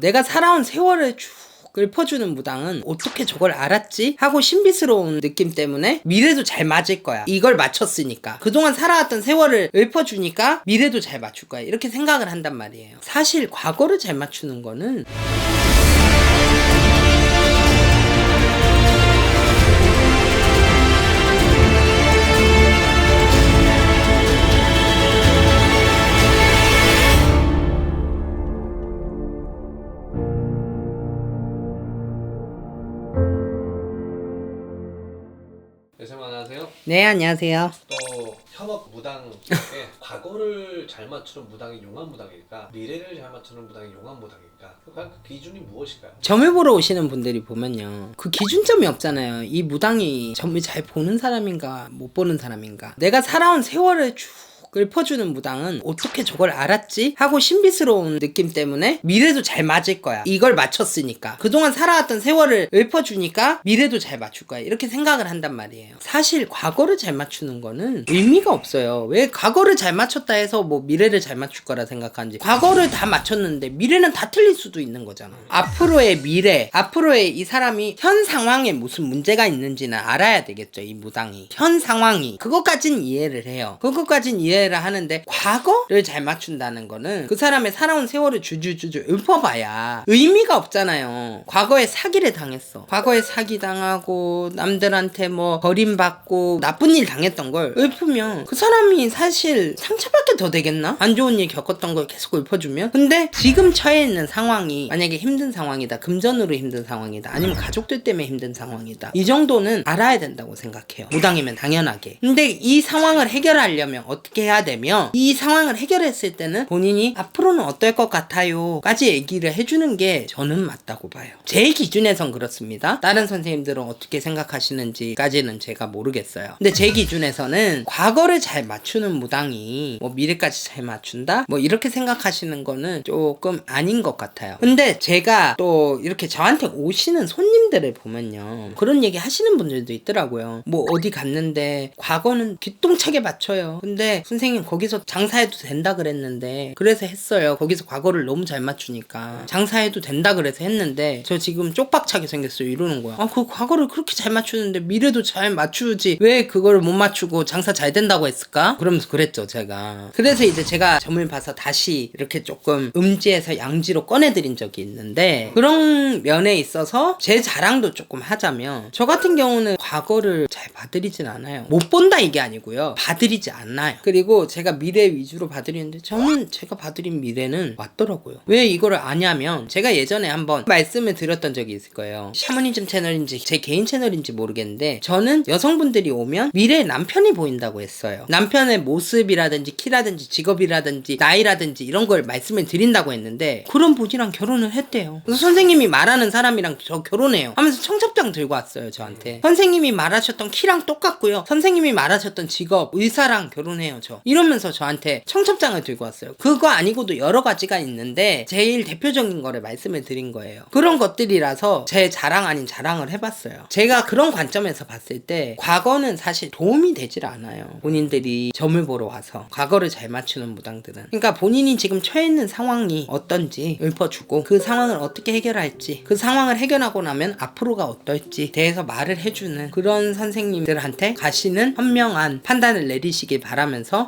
내가 살아온 세월을 쭉 읊어주는 무당은 어떻게 저걸 알았지? 하고 신비스러운 느낌 때문에 미래도 잘 맞을 거야. 이걸 맞췄으니까. 그동안 살아왔던 세월을 읊어주니까 미래도 잘 맞출 거야. 이렇게 생각을 한단 말이에요. 사실 과거를 잘 맞추는 거는 안녕하세요. 네, 안녕하세요. 또 현업 무당 중에 과거를 잘 맞추는 무당이 용한 무당일까? 미래를 잘 맞추는 무당이 용한 무당일까? 그 과연 그 기준이 무엇일까요? 점을 보러 오시는 분들이 보면요. 그 기준점이 없잖아요. 이 무당이 점을 잘 보는 사람인가, 못 보는 사람인가. 내가 살아온 세월을 쭉 읊어주는 무당은 어떻게 저걸 알았지? 하고 신비스러운 느낌 때문에 미래도 잘 맞을 거야. 이걸 맞췄으니까. 그동안 살아왔던 세월을 읊어주니까 미래도 잘 맞출 거야. 이렇게 생각을 한단 말이에요. 사실 과거를 잘 맞추는 거는 의미가 없어요. 왜 과거를 잘 맞췄다 해서 뭐 미래를 잘 맞출 거라 생각하는지. 과거를 다 맞췄는데 미래는 다 틀릴 수도 있는 거잖아. 앞으로의 미래, 앞으로의 이 사람이 현 상황에 무슨 문제가 있는지는 알아야 되겠죠. 이 무당이. 현 상황이. 그것까진 이해를 해요. 그것까진 이해 를 하는데 과거를 잘 맞춘다는 거는 그 사람의 살아온 세월을 주주주주 읊어봐야 의미가 없잖아요. 과거에 사기를 당했어. 과거에 사기 당하고 남들한테 뭐 버림받고 나쁜 일 당했던 걸 읊으면 그 사람이 사실 상처밖에 더 되겠나? 안 좋은 일 겪었던 걸 계속 읊어주면 근데 지금 처해 있는 상황이 만약에 힘든 상황이다. 금전으로 힘든 상황이다. 아니면 가족들 때문에 힘든 상황이다. 이 정도는 알아야 된다고 생각해요. 무당이면 당연하게. 근데 이 상황을 해결하려면 어떻게 해야 되며 이 상황을 해결했을 때는 본인이 앞으로는 어떨 것 같아요? 까지 얘기를 해주는 게 저는 맞다고 봐요. 제 기준에선 그렇습니다. 다른 선생님들은 어떻게 생각하시는지까지는 제가 모르겠어요. 근데 제 기준에서는 과거를 잘 맞추는 무당이 뭐 미래까지 잘 맞춘다? 뭐 이렇게 생각하시는 거는 조금 아닌 것 같아요. 근데 제가 또 이렇게 저한테 오시는 손님들을 보면요. 그런 얘기 하시는 분들도 있더라고요. 뭐 어디 갔는데 과거는 기똥차게 맞춰요. 근데 선생님 거기서 장사해도 된다 그랬는데 그래서 했어요. 거기서 과거를 너무 잘 맞추니까 장사해도 된다 그래서 했는데 저 지금 쪽박차게 생겼어요. 이러는 거야. 아 그 과거를 그렇게 잘 맞추는데 미래도 잘 맞추지 왜 그거를 못 맞추고 장사 잘 된다고 했을까? 그러면서 그랬죠 제가. 그래서 이제 제가 점을 봐서 다시 이렇게 조금 음지에서 양지로 꺼내드린 적이 있는데 그런 면에 있어서 제 자랑도 조금 하자면 저 같은 경우는 과거를 잘 봐드리진 않아요. 못 본다 이게 아니고요. 봐드리지 않나요. 그리고 제가 미래 위주로 봐드리는데 저는 제가 봐드린 미래는 왔더라고요. 왜 이거를 아냐면 제가 예전에 한번 말씀을 드렸던 적이 있을 거예요. 샤머니즘 채널인지 제 개인 채널인지 모르겠는데 저는 여성분들이 오면 미래의 남편이 보인다고 했어요. 남편의 모습이라든지 키라든지 직업이라든지 나이라든지 이런 걸 말씀을 드린다고 했는데 그런 분이랑 결혼을 했대요. 그래서 선생님이 말하는 사람이랑 저 결혼해요. 하면서 청첩장 들고 왔어요 저한테. 선생님이 말하셨던 키랑 똑같고요. 선생님이 말하셨던 직업 의사랑 결혼해요 저. 이러면서 저한테 청첩장을 들고 왔어요. 그거 아니고도 여러 가지가 있는데 제일 대표적인 거를 말씀을 드린 거예요. 그런 것들이라서 제 자랑 아닌 자랑을 해봤어요. 제가 그런 관점에서 봤을 때 과거는 사실 도움이 되질 않아요. 본인들이 점을 보러 와서 과거를 잘 맞추는 무당들은. 그러니까 본인이 지금 처해 있는 상황이 어떤지 읊어주고 그 상황을 어떻게 해결할지 그 상황을 해결하고 나면 앞으로가 어떨지 대해서 말을 해주는 그런 선생님들한테 가시는 현명한 판단을 내리시길 바라면서